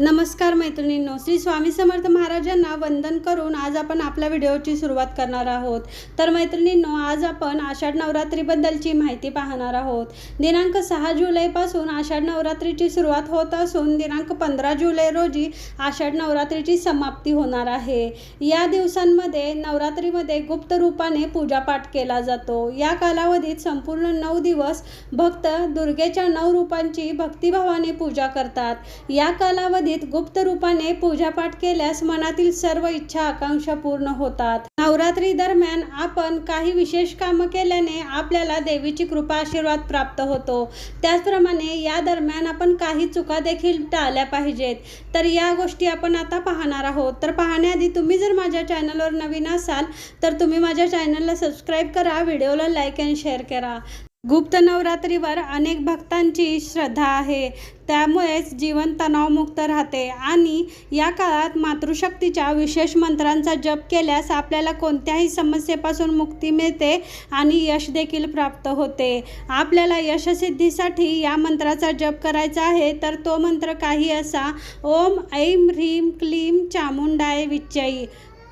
नमस्कार मैत्रिणींनो श्री स्वामी समर्थ महाराजांना वंदन करून आज आपण आपल्या व्हिडिओची सुरुवात करणार आहोत. तर मैत्रिणींनो आज आपण आषाढ नवरात्रीबद्दलची माहिती पाहणार आहोत. दिनांक सहा जुलैपासून आषाढ नवरात्रीची सुरुवात होत असून दिनांक पंधरा जुलै रोजी आषाढ नवरात्रीची समाप्ती होणार आहे. या दिवसांमध्ये नवरात्रीमध्ये गुप्त रूपाने पूजापाठ केला जातो. या कालावधीत संपूर्ण नऊ दिवस भक्त दुर्गेच्या नऊ रूपांची भक्तिभावाने पूजा करतात. या कालावधी कालावधीत गुप्त रूपाने पूजापाठ केल्यास मनातील सर्व इच्छा आकांक्षा पूर्ण होतात. नवरात्री दरम्यान आपण काही विशेष कामं केल्याने आपल्याला देवीची कृपा आशीर्वाद प्राप्त होतो. त्याचप्रमाणे या दरम्यान आपण काही चुका देखील टाळल्या पाहिजेत. तर या गोष्टी आपण आता पाहणार आहोत. तर पाहण्याआधी तुम्ही जर माझ्या चॅनलवर नवीन असाल तर तुम्ही माझ्या चॅनलला सबस्क्राईब करा व्हिडिओला लाईक अँड शेअर करा. गुप्त नवरात्रीवर अनेक भक्तांची श्रद्धा आहे. त्यामुळेच जीवन तणावमुक्त राहते आणि या काळात मातृशक्तीच्या विशेष मंत्रांचा जप केल्यास आपल्याला कोणत्याही समस्येपासून मुक्ती मिळते आणि यश देखील प्राप्त होते. आपल्याला यशसिद्धीसाठी या मंत्राचा जप करायचा आहे तर तो मंत्र काही असा ओम ऐं ह्रीं क्लीं चामुंडाय विच्चयी.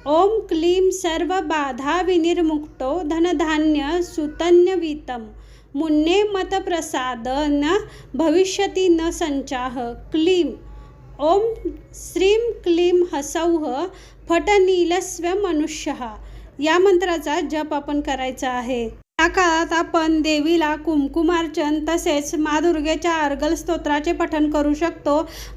ओम क्लीं सर्व बाधा विनिर्मुक्तो धनधान्य सुतन्यवितम. मुन्ने मतप्रसाद न भविष्यती न संचाह। क्लीं। ओम श्रीं क्लीं हसौः। फटनीलस्व मनुष्य। या मंत्राचा जप आपण करायचा आहे. या काळात आपण देवीला कुमकुमार्चन तसेच मा दुर्गेच्या अर्गल स्तोत्राचे पठन करू शकतो.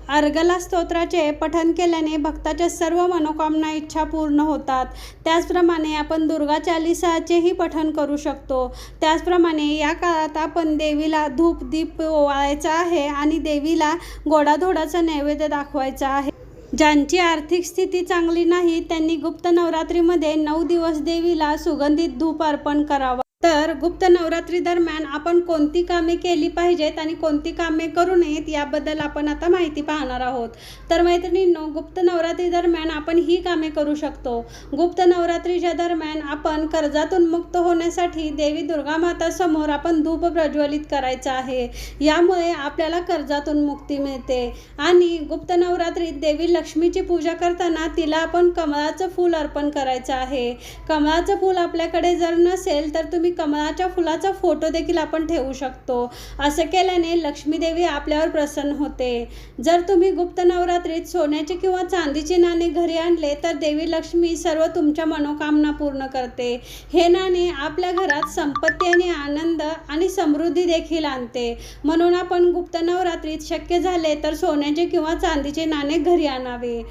अर्गला स्तोत्राचे पठन केल्याने भक्ताच्या सर्व मनोकामना इच्छा पूर्ण होतात. त्याचप्रमाणे आपण दुर्गा चालिसाचेही पठन करू शकतो. त्याचप्रमाणे या काळात आपण देवीला धूप दीप ओवाळायचा आहे आणि देवीला गोडाधोडाचा नैवेद्य दाखवायचा आहे. ज्यांची आर्थिक स्थिती चांगली नाही त्यांनी गुप्त नवरात्रीमध्ये नऊ दिवस देवीला सुगंधित धूप अर्पण करावा. तर गुप्त नवरात्री दरम्यान आपण कोणती कामे केली पाहिजेत आणि कोणती कामे करू नयेत याबद्दल आपण आता माहिती पाहणार आहोत. तर मैत्रिणींनो गुप्त नवरात्री दरम्यान आपण ही कामे करू शकतो. गुप्त नवरात्रीच्या दरम्यान आपण कर्जातून मुक्त होण्यासाठी देवी दुर्गा माता समोर आपण धूप प्रज्वलित करायचं आहे. यामुळे आपल्याला कर्जातून मुक्ती मिळते. आणि गुप्त नवरात्रीत देवी लक्ष्मीची पूजा करताना तिला आपण कमळाचं फूल अर्पण करायचं आहे. कमळाचं फूल आपल्याकडे जर नसेल तर तुम्ही कमळाच्या फुलाचा फोटो देखील आपण ठेवू शकतो. असं केल्याने लक्ष्मीदेवी आपल्यावर प्रसन्न होते. जर तुम्ही गुप्त नवरात्रीत सोन्याचे किंवा चांदीचे नाणे घरी आणले तर देवी लक्ष्मी सर्व तुमच्या मनोकामना पूर्ण करते. हे नाणे आपल्या घरात संपत्ती आणि आनंद आणि समृद्धी देखील आणते. म्हणून आपण गुप्त नवरात्रीत शक्य झाले तर सोन्याचे किंवा चांदीचे नाणे घरी आणावे.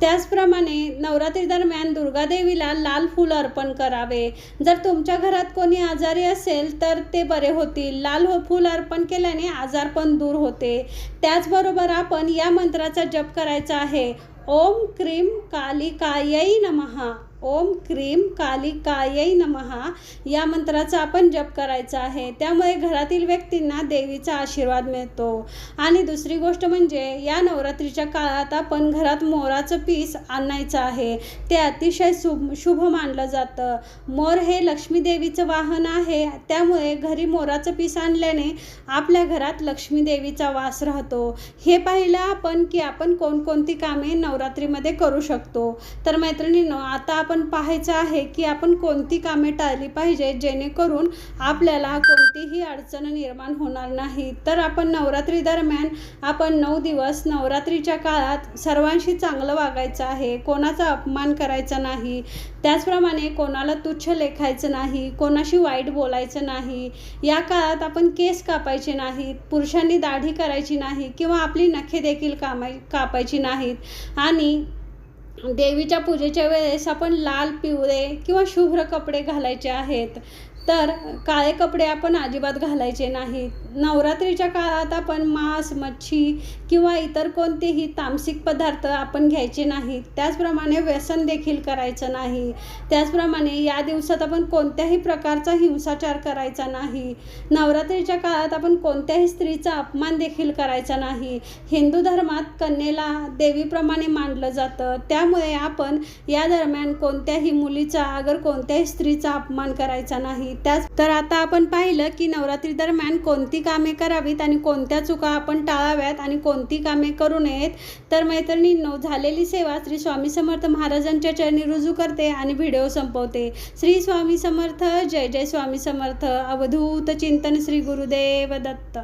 त्याचप्रमाणे नवरात्री दरम्यान दुर्गादेवीला लाल फूल अर्पण करावे. जर तुमच्या घरात कोणी आजारी असेल तर ते बरे होतील. लाल हो फूल अर्पण केल्याने आजार पण दूर होते. त्याचबरोबर आपण या मंत्राचा जप करायचा आहे. ओम क्रीम कालिकायै नमः. ओम क्रीम कालिकायै नमः. या मंत्राचा आपण जप करायचा आहे. त्यामुळे घरातील व्यक्तींना देवीचा आशीर्वाद मिळतो. आणि दुसरी गोष्ट म्हणजे या नवरात्रीच्या काळात आपण घरात मोराचं पीस आणायचं आहे. ते अतिशय शुभ शुभ मानलं जातं. मोर हे लक्ष्मी देवीचं वाहन आहे. त्यामुळे घरी मोराचं पीस आणल्याने आपल्या घरात लक्ष्मी देवीचा वास राहतो. हे पाहिलं आपण की आपण कोणकोणती कामे नवरात्रीमध्ये करू शकतो. तर मैत्रिणींनो आता आपण पाहायचं आहे की आपण कोणती कामे टाळली पाहिजे जेणेकरून आपल्याला कोणतीही अडचण निर्माण होणार नाही. तर आपण नवरात्री दरम्यान आपण नऊ दिवस नवरात्रीच्या काळात सर्वांशी चांगलं वागायचं आहे. कोणाचा अपमान करायचा नाही. त्याचप्रमाणे कोणाला तुच्छ लेखायचं नाही कोणाशी वाईट बोलायचं नाही. या काळात आपण केस कापायचे नाहीत पुरुषांनी दाढी करायची नाही किंवा आपली नखे देखील कामाय कापायची नाहीत. आणि देवीच्या पूजेच्या वेळेस आपण लाल पिवळे किंवा शुभ्र कपडे घालायचे आहेत. तर काळे कपडे आपण अजिबात घालायचे नाहीत नवरात्रीच्या काळात आपण मांस मच्छी किंवा इतर कोणतेही तामसिक पदार्थ आपण घ्यायचे नाहीत त्याचप्रमाणे व्यसन देखील करायचं नाही. त्याचप्रमाणे या दिवसात आपण कोणत्याही प्रकारचा हिंसाचार करायचा नाही. नवरात्रीच्या काळात आपण कोणत्याही स्त्रीचा अपमान देखील करायचा नाही. हिंदू धर्मात कन्येला देवीप्रमाणे मानलं जातं. त्यामुळे आपण या दरम्यान कोणत्याही मुलीचा अगर कोणत्याही स्त्रीचा अपमान करायचा नाही. नाही त्याच तर आता आपण पाहिलं की नवरात्री दरम्यान कोणती कामे करावीत आणि कोणत्या चुका आपण टाळाव्यात आणि कोणती कामे करू नयेत? तर मैत्रिणींनो झालेली सेवा श्री स्वामी समर्थ महाराजांच्या चरणी रुजू करते आणि व्हिडिओ संपवते. श्री स्वामी समर्थ जय जय स्वामी समर्थ. अवधूत चिंतन श्री गुरुदेव दत्त.